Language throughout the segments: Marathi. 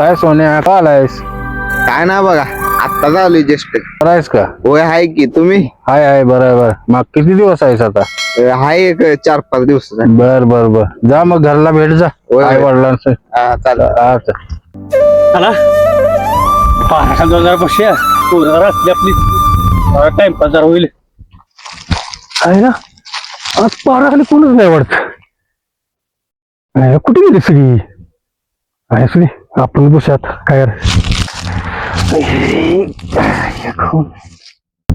काय सोन्या का आलायस? काय ना बघा आत्ताच आलोय जस्ट करायस का? होय हाय की तुम्ही? हाय हाय बरोबर मग किती दिवस आहेस आता? अं, हाय एक चार पाच दिवसाचा बर बर बर. जा मग घरला भेट जा होय. आई वडिलांचं हा, चालेल. हा, चल. आला पाच हजार बसल्या पोरं असली आपली. टाइमपास जरा होईल. आहे ना? आज पारा खाली कोणच नाही वाटत. नाही, कुठे गेली सगळी? आहे सगळी आपण बसूयात काय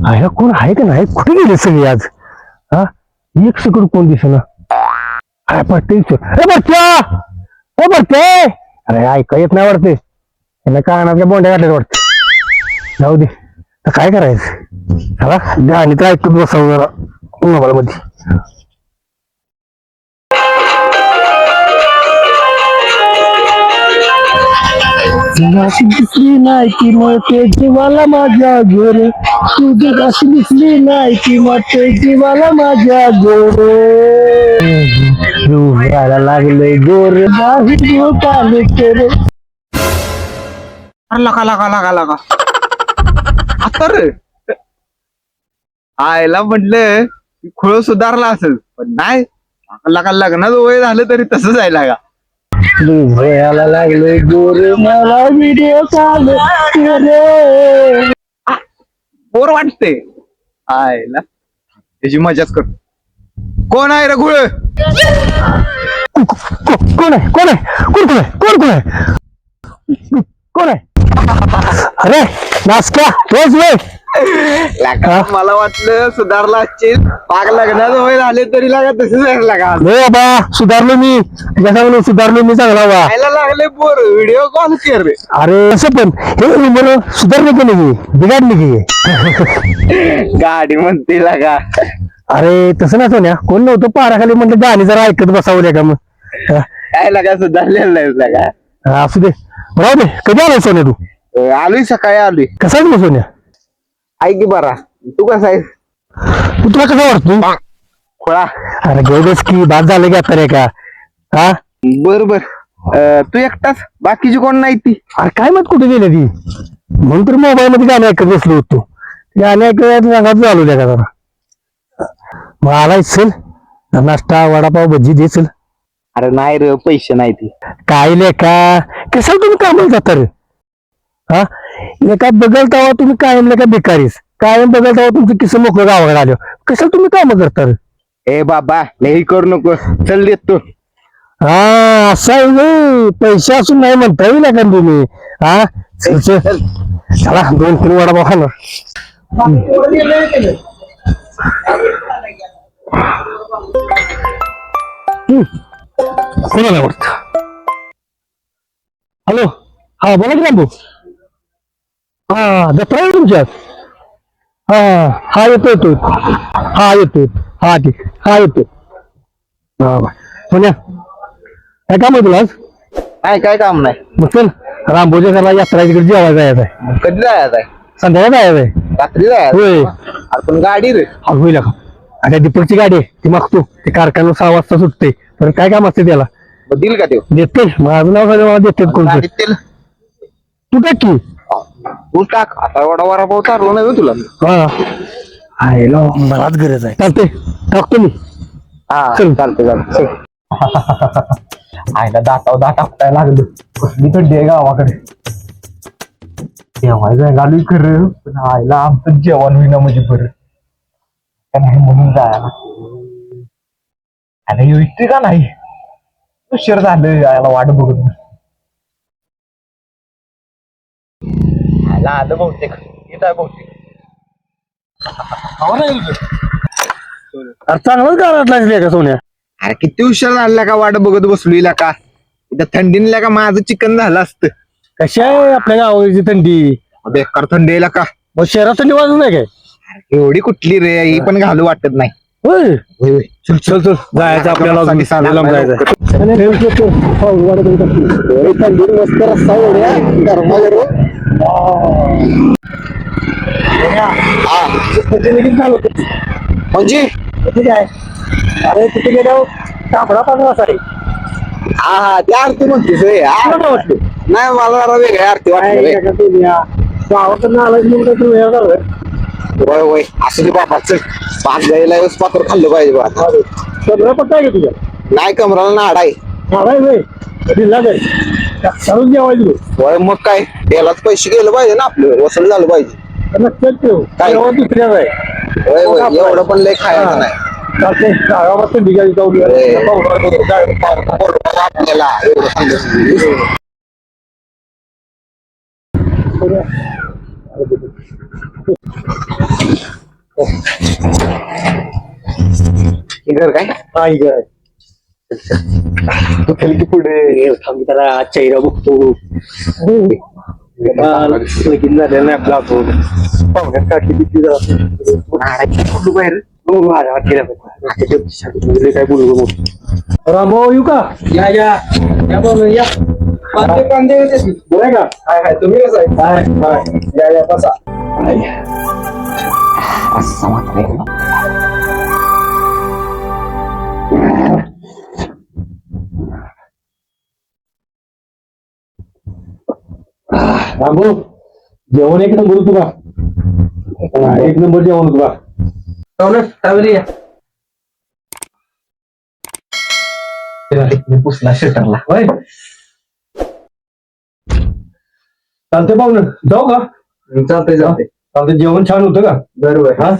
आहे कोण आहे का नाही? कुठे गेले सगळी आज? हा? एक सेकंड कोण काय ए बच्चा! ए बच्चे! अरे ऐका येत नाही वाटते. यांना कानातल्या बोंड्या काढल्या वाटते. जाऊ दे. तर काय करायचं? चला गाणी तर ऐकत बसावं जरा. मोबाईल मध्ये अशी दिसली नाही की मग जीवाला माझ्या गोर तुझी अशी दिसली नाही की मग जीवाला माझ्या गोर यायला लागले गोर. नाही केरे अरे लका लका लका लका आता रे. आयला म्हटलं खुळ सुधारला असेल. पण नाही. लका लग्नाचं वय झालं तरी तसंच आहे लागा. यायला लागले गोर मला व्हिडिओ केरे बोर वाटते. आयला त्याची मजाच कर. कोण आहे रे को- कोण आहे? कोण आहे? कोण कोण आहे? कोण कोण आहे? कोण आहे? अरे नासक्या तोच वे लागा मला वाटलं सुधारला असशील. पाक लग्नाचं वय झाले तरी लागा तसंच आहे लागा. हो बाबा सुधारलो मी. तुला सांगलो सुधारलो मी चांगला बा खायला लागले बोर व्हिडिओ कॉल कर. रे अरे असं पण. हे मला सुधारले की नाही? बिघाडली की? गाडी म्हणते लागा. अरे तसं नाही सोन्या कोण नव्हतं पाराखाली म्हटलं गाणी जरा ऐकत बसावं का मग? हा, काय लागा सुधारलेलं नाही लागा. हा, असू दे. राहू दे. कधी आलाय सोन्या तू? अं, आलोय सकाळी आलोय. कसा आहे मग सोन्या? आहे की बरा. तू कसा आहेस? तू तुला कसं वाटतो? खोळा. अरे गेलोच की बाद झालं की आता रे का? हा? बर बर अं, तू एकटाच? बाकीची कोण नाही ती? अरे काय मत कुठे गेले ती? म्हणून तर मोबाईल मध्ये गाणे ऐकत बसलो होतो. गाणे ऐकत सांगायचं चालू द्या का जरा? मग आलाय चल. नाश्ता वडापाव भजी दे चल. अरे नाही रे पैसे नाही ती. काय लेका? कशाला तुम्ही कामाला जाता रे? हा? लेका बघल तेव्हा तुम्ही कायम लेका बेकारीस कायम बघल तेव्हा तुमचं किस्से मोकळं गावाकडे आलो कशाला तुम्ही काम करता ए बाबा लई करू नको. चल देतो हा असं आहे व्हय. पैसे असून नाही म्हणता येईल का तुम्ही. हा? चल चल. चला. दोन तीन वडापाव खाणार हम्म. कोणाला वाटत हॅलो. हा बोला की रामभाऊ. हा जत्रा आहे तुमच्यात हा हा येतो येतो हा येतो हा ठीक. हा येतो हा बा. सोन्या काय काम आहे तुला आज? काय काय काम नाही. मग चल रामभोजा करा यात्रा तिकडे जेवायला जायचं आहे. कधी जायचं आहे? संध्याकाळी जायचं आहे. रात्री जायचं होय. अरे पण गाडी रे. हा होईल का आता दीपकची गाडी आहे ती मागतो. ते कारखाना सहा वाजता सुटते. पण काय काम असते त्याला? मग देईल का ते देते. माझं नाव सांगा मला देते कोण गाडीत तेल. तू टाक की. तू टाक. आता वडा वडा पाव चाललो नाही तुला? हा. ना मलाच गरज आहे. चालते टाकतो मी. हा चल. चालतं चालतं आयला दाताव दात आपटायला लागलं. कसली थंडी आहे गावाकडे. जेवायचं घालू खरं पण आईला आमचं जेवण होईना म्हणजे बरं. का नाही म्हणून जायला. आणि येते का नाही? उशीर झालं यायला वाट बघत आलं बहुतेक. येत आहे बहुतेक. अरे चांगलंच गावात लागले का सोन्या. अरे किती उशीर झाला का वाट बघत बसलो का? इथं थंडीला का माझं चिकन झालं असतं. कशी आहे आपल्या गावाची थंडी? बेकार थंडी आहे का? मग शहरात थंडी वाजत नाही काय? एवढी कुठली रे? ही पण घालू वाटत नाही. होय. चल चल. चल जायचं आपल्याला अजून. साडेलांब जायचं. म्हणजे? अरे तिथे गेल्यावर पांढरा असा रे हा हा त्या आरती म्हणतेस. हा. वाटलं नाही मला जरा वेगळ्या आरती वाटली रे. गावाकडनं आला की मग तू वेळ झालं होय होय. असं चल. पाच गाईला दिवस पात्र खाल्लं पाहिजे बा. सगळं पत्ता आहे का तुझ्या नाही कमराला नाड आहे. नाही दिला चालून जेवायचं होय मग काय? त्यालाच पैसे गेलं पाहिजे ना आपलं. वसूल झालं पाहिजे. लक्षात ठेव काय? जेव्हा दुसऱ्या आहे. होय होय. एवढं पण लय खायचं नाही. गावापासून जाऊन. बोलवा आपल्याला एवढं सांगितलं. हे घर काय? आई गं. तू खाली की पुढे. हे थांब त्याला चेहरा बघतो. लगीन झालेलं नाही आपला आपण पाहुण्यात काढली किती बाहेर गेल्या काय बोलू रामभाऊ येऊ का? या या. या बोलू या. कांदे कांदे बरं का? हाय हाय. तुम्ही कसं आहे? हाय हाय. या या बसा. असं मात्र रामभाऊ जेवण एक नंबर होतं का हा, एक नंबर जेवण होतं का पुसला शटरला होय. चालतंय पाहुणं. जाऊ का? चालतंय चालतंय. चालतंय. जेवण छान होतं का? बरोबर हा?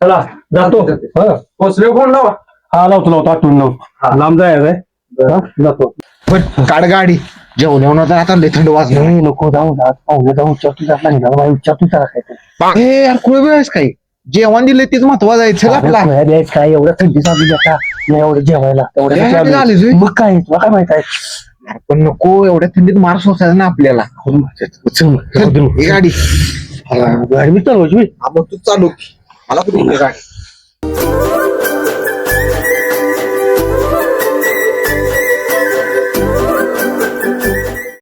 चला जातो. हा पोचले कोण लावा? हा लावतो लावतो. आठवून लावतो लांब जायचंय जातो. पण काढ गाडी. जेवण येऊन आता आता थंड वाजलं नाही नको जाऊ जा पाहुणे जाऊ उच्चारतो जात नाही जाऊ उच्चारतो जरा काय हे यार कुळ वेळेस काय? जेवण दिले तीच महत्वाचं आहे चल आपला काय? एवढं थंडी चालू का नाही एवढं जेवायला तेवढं जेवायला चालू. झाली तुझी? मग काय तुला काय माहीत आहे? पण नको एवढ्या थंडीत मार सोसायचा ना आपल्याला. चल, चल, ही गाडी. गाडी बी चालवायची बी. हा, मग तू चालू मला कुठे गाडी.